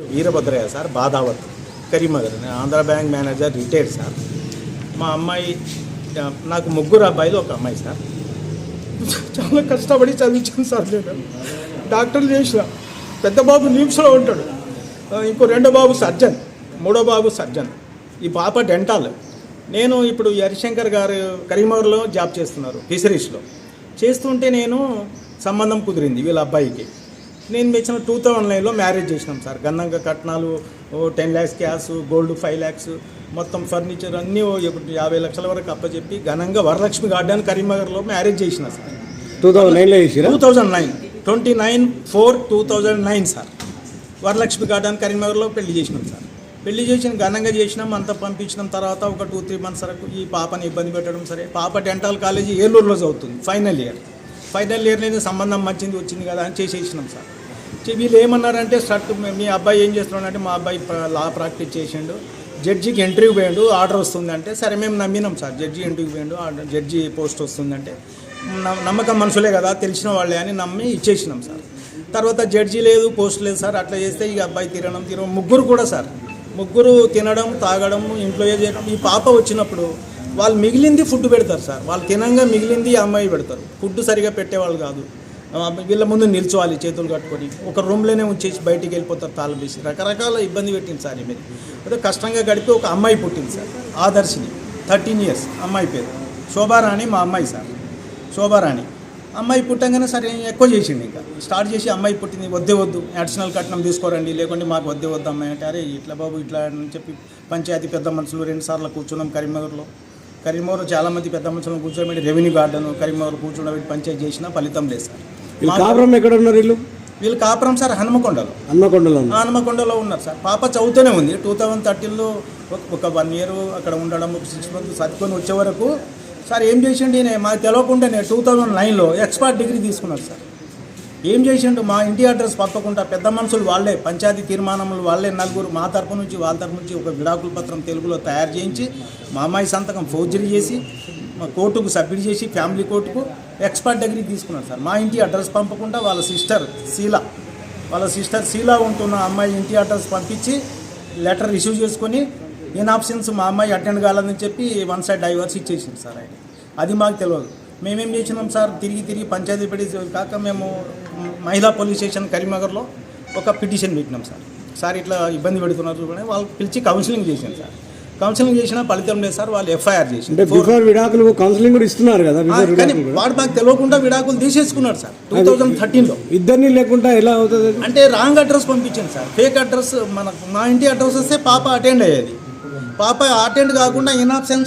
Veerabhadrayya sir Badavath Karimnagar Andhra bank manager retired sir. మా అమ్మాయి నాకు ముగ్గురు అబ్బాయిలు ఒక అమ్మాయి సార్. చాలా కష్టపడి చదివించాను సార్ నేను. డాక్టర్లు చేసిన. పెద్ద బాబు నిమ్స్లో ఉంటాడు. ఇంకో రెండో బాబు సర్జన్ మూడో బాబు సర్జన్. ఈ పాప డెంటాల్. నేను ఇప్పుడు హరిశంకర్ గారు కరీంనగర్లో జాబ్ చేస్తున్నారు ఫిషరీస్లో. చేస్తుంటే నేను సంబంధం కుదిరింది వీళ్ళ అబ్బాయికి. నేను మెచ్చిన టూ థౌజండ్ నైన్లో మ్యారేజ్ చేసినాం సార్. గన్నంగా కట్నాలు ఓ ten lakhs cash gold five lakhs మొత్తం ఫర్నిచర్ అన్నీ యాభై లక్షల వరకు అప్పచెప్పి ఘనంగా వరలక్ష్మి గార్డెన్ కరీంనగర్లో మ్యారేజ్ చేసిన సార్. టూ థౌజండ్ నైన్లో two thousand nine. Twenty nine four two thousand nine sir. Varalakshmi garden కరీంనగర్లో పెళ్ళి చేసినాం సార్. పెళ్ళి చేసిన ఘనంగా చేసినాం అంతా పంపించినాం తర్వాత ఒక టూ త్రీ మంత్స్ వరకు ఈ పాపని ఇబ్బంది పెట్టడం సరే. పాప డెంటల్ కాలేజీ ఏలూరులో చదువుతుంది ఫైనల్ ఇయర్. ఫైనల్ ఇయర్ అనేది సంబంధం మంచిది వచ్చింది కదా అని చేసేసినాం సార్. వీళ్ళు ఏమన్నారంటే స్ట్రక్ మీ అబ్బాయి ఏం చేస్తున్నాడంటే మా అబ్బాయి లా ప్రాక్టీస్ చేసిండు. జడ్జికి ఎంట్రీ పోయిండు ఆర్డర్ వస్తుందంటే సరే మేము నమ్మినాం సార్. జడ్జి ఎంట్రీకి పోయిండు ఆర్డర్ జడ్జి పోస్ట్ వస్తుందంటే నమ్మకం మనుషులే కదా తెలిసిన వాళ్ళే అని నమ్మి ఇచ్చేసినాం సార్. తర్వాత జడ్జి లేదు పోస్ట్ లేదు సార్. అట్లా చేస్తే ఈ అబ్బాయి తినడం తినడం ముగ్గురు కూడా సార్. ముగ్గురు తినడం తాగడం ఇంట్లో చేయడం ఈ పాప వచ్చినప్పుడు వాళ్ళు మిగిలింది ఫుడ్ పెడతారు సార్. వాళ్ళు తినంగా మిగిలింది అమ్మాయి పెడతారు. ఫుడ్ సరిగా పెట్టేవాళ్ళు కాదు. వీళ్ళ ముందు నిల్చోవాలి చేతులు కట్టుకొని. ఒక రూమ్లోనే ఉంచేసి బయటికి వెళ్ళిపోతారు తాళం వేసి. రకరకాల ఇబ్బంది పెట్టింది సార్ ఈమె అదే కష్టంగా గడిపి ఒక అమ్మాయి పుట్టింది సార్. ఆదర్శిని. థర్టీన్ ఇయర్స్ అమ్మాయి పేరు. శోభారాణి మా అమ్మాయి సార్. శోభారాణి. అమ్మాయి పుట్టంగానే సరే ఎక్కువ చేసిండు ఇంకా. స్టార్ట్ చేసి అమ్మాయి పుట్టింది వద్దే వద్దు అడిషనల్ కట్నం తీసుకోరండి లేకుంటే మాకు వద్దే వద్దు అమ్మాయి అంటే అరే ఇట్లా బాబు ఇట్లా అని చెప్పి పంచాయతీ పెద్ద మనుషులు రెండుసార్లు కూర్చున్నాం కరీంనగర్లో. కరీంనగర్లో చాలామంది పెద్ద మనుషులను కూర్చోబెట్టి రెవెన్యూ గార్డెన్ కరీంనగర్ కూర్చోబెట్టి పంచాయతీ చేసినా ఫలితం లేదు సార్. వీళ్ళు కాపురం ఎక్కడ ఉన్నారు వీళ్ళు? వీళ్ళు కాపురం సార్ హనుమకొండలో. హన్మకొండలో హనుమకొండలో ఉన్నారు సార్. పాప చదువుతూనే ఉంది. టూ థౌజండ్ థర్టీన్లో ఒక వన్ ఇయర్ అక్కడ ఉండడం ఒక సిక్స్ మంత్స్ చదువుకొని వచ్చే వరకు సార్ ఏం చేసిండు ఈయన? మాకు తెలియకుండానే టూ థౌజండ్ నైన్లో ఎక్స్పర్ట్ డిగ్రీ తీసుకున్నారు సార్. ఏం చేసిండు? మా ఇంటి అడ్రస్ పంపకుండా పెద్ద మనుషులు వాళ్ళే పంచాయతీ తీర్మానములు వాళ్ళే నలుగురు మా తరపు నుంచి వాళ్ళ తరపు నుంచి ఒక విడాకుల పత్రం తెలుగులో తయారు చేయించి మా అమ్మాయి సంతకం ఫోర్జరీ చేసి మా కోర్టుకు సబ్మిట్ చేసి ఫ్యామిలీ కోర్టుకు ఎక్స్పర్ట్ డిగ్రీ తీసుకున్నారు సార్. మా ఇంటి అడ్రస్ పంపకుండా వాళ్ళ సిస్టర్ శీల వాళ్ళ సిస్టర్ శీలా ఉంటున్న అమ్మాయి ఇంటి అడ్రస్ పంపించి లెటర్ రిసీవ్ చేసుకొని ఇన్ ఆప్షన్స్ మా అమ్మాయి అటెండ్ కాలేదని చెప్పి వన్ సైడ్ డైవర్స్ ఇచ్చేసింది సార్ ఆయన. అది మాకు తెలియదు మేమేం చేసినాం సార్? తిరిగి తిరిగి పంచాయతీ పెట్టి కాక మేము మహిళా పోలీస్ స్టేషన్ కరీంనగర్లో ఒక పిటిషన్ పెట్టినాం సార్. సార్ ఇట్లా ఇబ్బంది పెడుతున్నారు చూడండి వాళ్ళకి పిలిచి కౌన్సిలింగ్ చేసాం సార్. కౌన్సిలింగ్ చేసినా ఫలితం లేదు సార్ వాళ్ళు ఎఫ్ఐఆర్ అంటే చేసింది బిఫోర్ విడాకులు కౌన్సిలింగ్ కూడా ఇస్తున్నారు కదా కానీ కూడా. వాడు మాకు తెలియకుండా విడాకులు తీసేసుకున్నాడు సార్ టూ థౌజండ్ థర్టీన్లో ఇద్దరిని లేకుండా ఎలా అవుతుంది? అంటే రాంగ్ అడ్రస్ పంపించాను సార్ ఫేక్ అడ్రస్ మనకు మా ఇంటి అడ్రస్ వస్తే పాప అటెండ్ అయ్యేది. పాప అటెండ్ కాకుండా ఇన్ ఆప్షన్స్